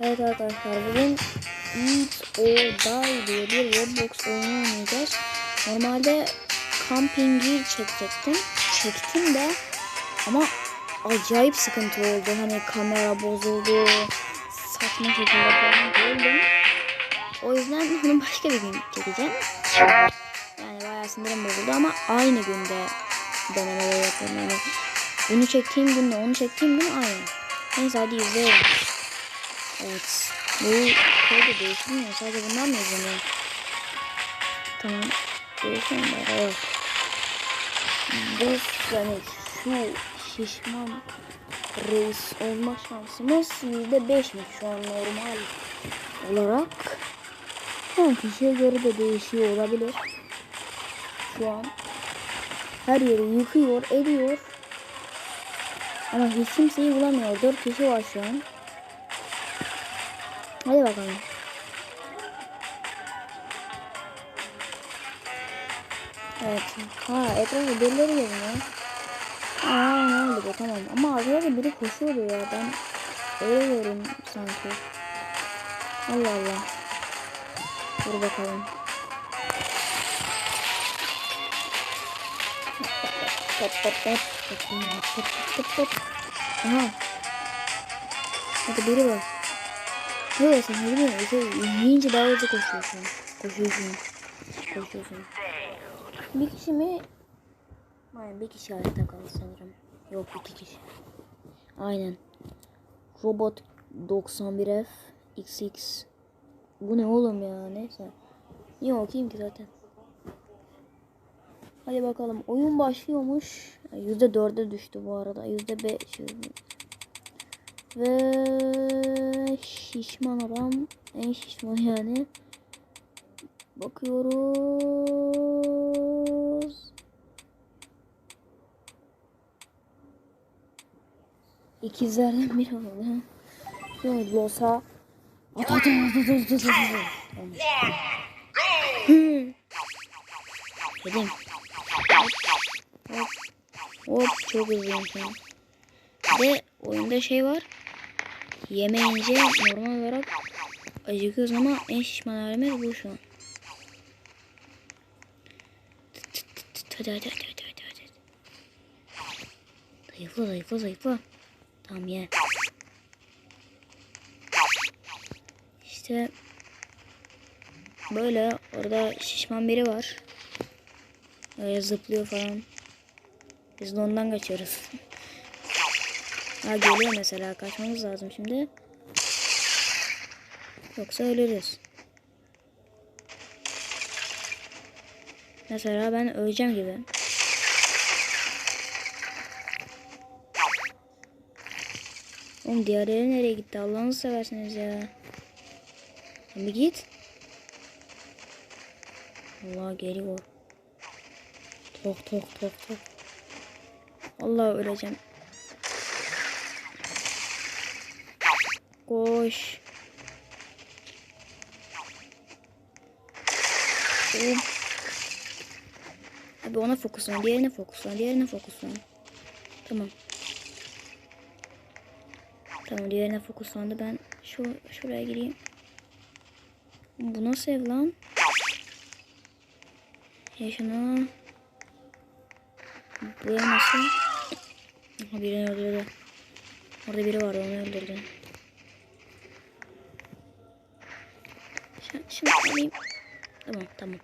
Evet arkadaşlar bugün Eat or Die diye bir Roblox oyunu oynayacağız. Normalde Camping'i çekecektim. Çektim de ama acayip sıkıntı oldu. Hani kamera bozuldu. Saçma şekilde falan öldüm. O yüzden bunu başka bir gün çekeceğim. Yani bayağı sinirim bozuldu ama aynı günde denemeleri yapıyorum. Yani bunu çektiğim günde onu çektiğim gün aynı. Neyse hadi izleyelim. Evet. Bu kodu değiştirmiyor. Sadece bundan mı izleniyor? Tamam. Değiştirmiyor. Evet. Bu yani şu şişman reis olma şansımız %5'miş şu an normal olarak. Her kişiye göre de değişiyor olabilir. Şu an her yeri yıkıyor, ediyor. Ama hiç kimseyi bulamıyor. 4 kişi var şu an. Hadi bakalım. Evet. Ha etrafı birileri görünüyor. Aa ne oldu bu tamam. Ama arkada da biri koşuyordu ya. Ben öyle sanki. Allah Allah. Dur bakalım. Aha. Hadi biri var. Ne diyorsun? Ne bileyim. Yiyince daha hızlı koşuyorsun. Koşuyorsun. Koşuyorsun. Bir kişi mi? Aynen bir kişi hayatta kaldı sanırım. Yok iki kişi. Aynen. Robot 91F XX. Bu ne oğlum ya neyse. Niye okuyayım ki zaten. Hadi bakalım oyun başlıyormuş. Yüzde dörde düştü bu arada. Yüzde beş. Ve şişman adam. En şişman yani. Bakıyoruz. İkizlerden biri oldu. Olmuş. Hı. Dedim. Hop. Hop. Çok hızlıyım şu an. Ve oyunda şey var. Yemeyince normal olarak acıkıyoruz ama en şişman halimiz bu şu an. Hadi hadi hadi hadi hadi hadi. Zayıfla zayıfla zayıfla. Tamam ye. İşte böyle orada şişman biri var. Öyle zıplıyor falan. Biz de ondan kaçıyoruz. Ha geliyor mesela kaçmamız lazım şimdi. Yoksa ölürüz. Mesela ben öleceğim gibi. Oğlum diğerleri nereye gitti? Allah'ını seversiniz ya. Bir git. Allah geliyor. Tok tok tok tok. Allah öleceğim. Koş. Oğlum. Abi ona fokuslan, diğerine fokuslan, diğerine fokuslan. Tamam. Tamam diğerine fokuslandı. Ben şu şuraya gireyim. Bu nasıl ev lan? Yaşına. Bu ev nasıl? Birini öldürdü. Orada biri vardı onu öldürdü. Şunu, alayım. Tamam tamam.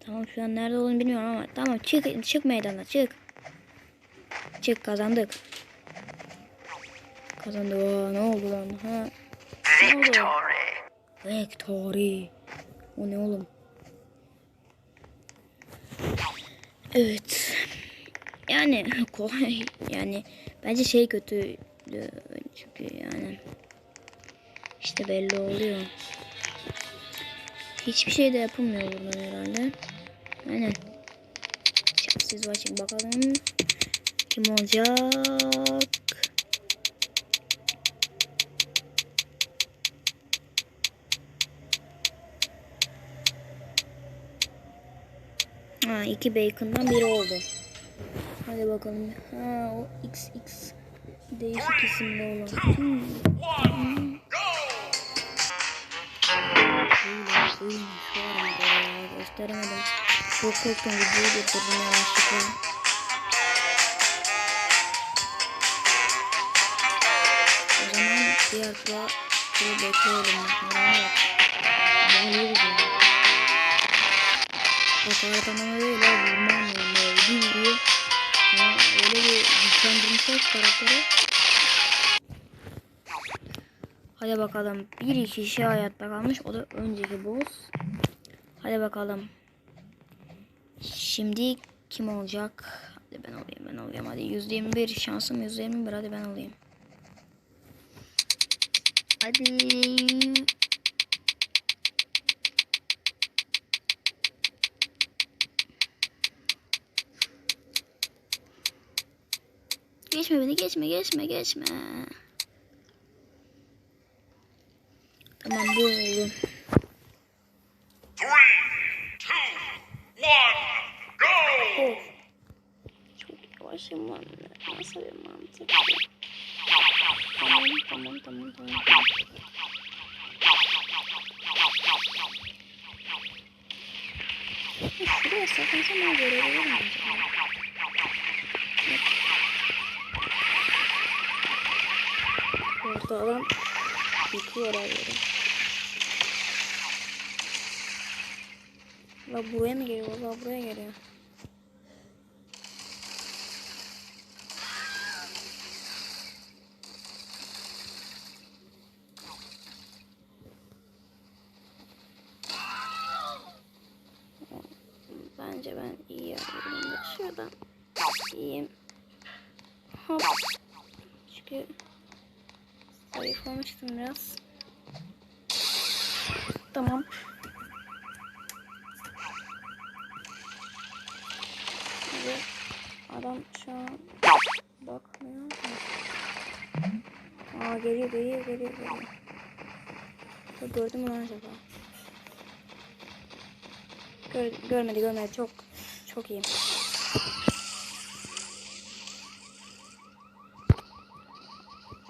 Tamam şu an nerede olduğunu bilmiyorum ama tamam çık çık meydana çık. Çık kazandık. Kazandık. Aa, ne oldu lan? Ha. Oldu? Victory. O ne oğlum? Evet. Yani kolay. Yani bence şey kötü. Çünkü yani işte belli oluyor. Hiçbir şey de yapılmıyor buradan herhalde. Aynen. Siz başlayın bakalım. Kim olacak? Ha, iki bacon'dan biri oldu. Hadi bakalım. Ha o XX değişik isimli olan. Hmm. Hmm. Öyle, öyle. Şu arada ya. Gösteremedim. Çok korktum. Videoyu getirdim yanlışlıkla. O zaman diğer tura turu bekleyelim. Bakalım bak. Bayılırız ya. Bak arkadan öyle vurmam yani. Bir vuruyor. Öyle bir güçlendirmişler karakteri. Hadi bakalım. Bir kişi hayatta kalmış. O da önceki boss. Hadi bakalım. Şimdi kim olacak? Hadi ben olayım ben olayım. Hadi %21 şansım %21 hadi ben olayım. Hadi. Geçme beni geçme geçme geçme. Tamam bu oldu. Of. Çok yavaşım lan. Nasıl mantık? Tamam tamam tamam tamam. tamam. Ya Şuraya saklansam ben görebilir miyim acaba? Yok. Orada adam yıkıyor her. La buraya mı geliyor? Valla buraya geliyor. Bence ben iyi yapıyorum. Şuradan iyiyim. Hop. Çünkü zayıflamıştım biraz. Tamam. Adam şu an bakmıyor. Aa geliyor geliyor geliyor geliyor. Gördün mü lan acaba? Gör, görmedi görmedi çok çok iyi.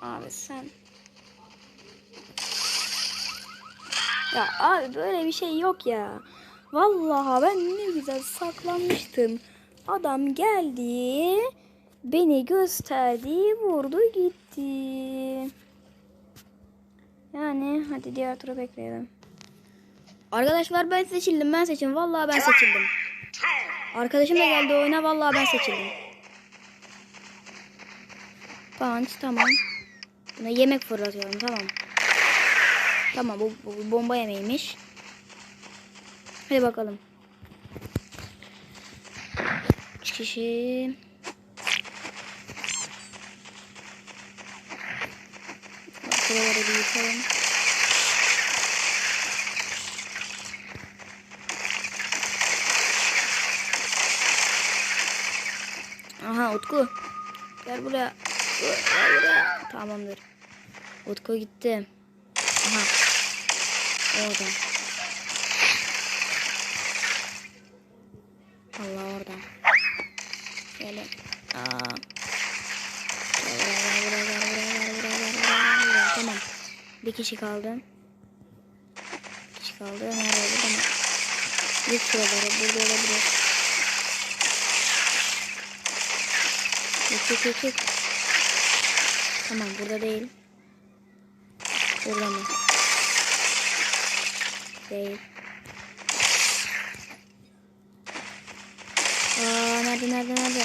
Abi sen Ya abi böyle bir şey yok ya. Vallahi ben ne güzel saklanmıştım. Adam geldi, beni gösterdi, vurdu gitti. Yani hadi diğer tura bekleyelim. Arkadaşlar ben seçildim, ben seçildim. Vallahi ben seçildim. Arkadaşım da geldi oyuna, vallahi ben seçildim. Punch tamam. Buna yemek fırlatıyorum tamam. Tamam bu, bu, bomba yemeğiymiş. Hadi bakalım. Üç kişi. Şuraları bir yıkalım. Aha Utku. Gel buraya. Buraya. Tamamdır. Utku gitti. Orada. Allah orada. Şöyle. Aa. Tamam. Bir kişi kaldı. Bir kişi kaldı. Nerede? Tamam. Yık şuraları. Burada olabilir. Yık yık yık. Tamam burada değil. Burada mı? Değil. Aa nerede nerede nerede?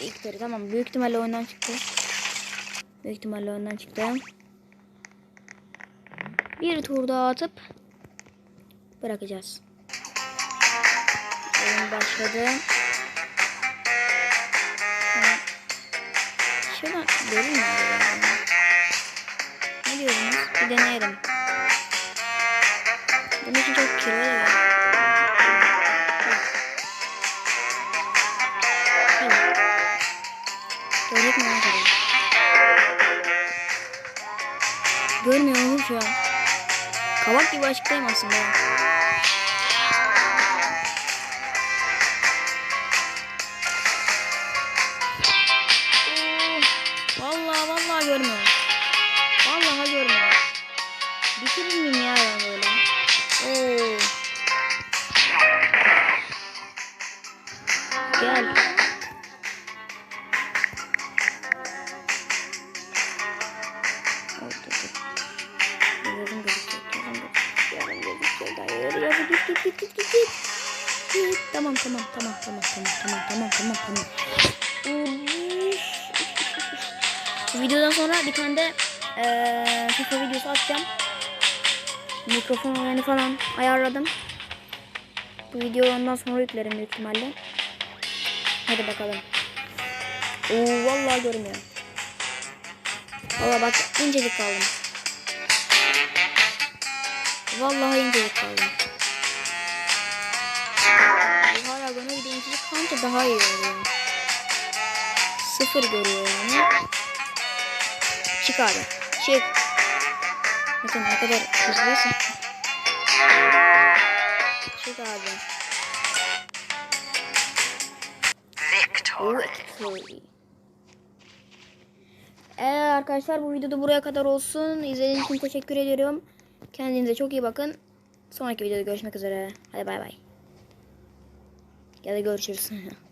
Victory tamam büyük ihtimalle oyundan çıktı. Büyük ihtimalle oyundan çıktı. Bir tur daha atıp bırakacağız. Oyun başladı. Şuradan görür mü diyorum. Bir deneyelim. Bunun için çok kirli ya. Görecek mi acaba? Görmüyor musun şu an? Kavak gibi açıklayayım aslında. Oh, vallahi vallahi görmüyorum. Tamam tamam tamam tamam tamam tamam tamam tamam tamam. Bu videodan sonra bir tane de FIFA videosu atacağım. Mikrofon olayını falan ayarladım. Bu videoyu ondan sonra yüklerim büyük ihtimalle. Hadi bakalım. Oo vallahi görmüyor. Valla bak incecik kaldım. Vallahi incecik kaldım. Hala bana bir de incecik kalınca daha iyi oluyor. Sıfır görüyor yani. Çık abi. Çık. Bakın ne kadar hızlıysa. Çık abi. Victory. Victory. Evet arkadaşlar bu videoda buraya kadar olsun. İzlediğiniz için teşekkür ediyorum. Kendinize çok iyi bakın. Sonraki videoda görüşmek üzere. Hadi bay bay. Ya da görüşürüz.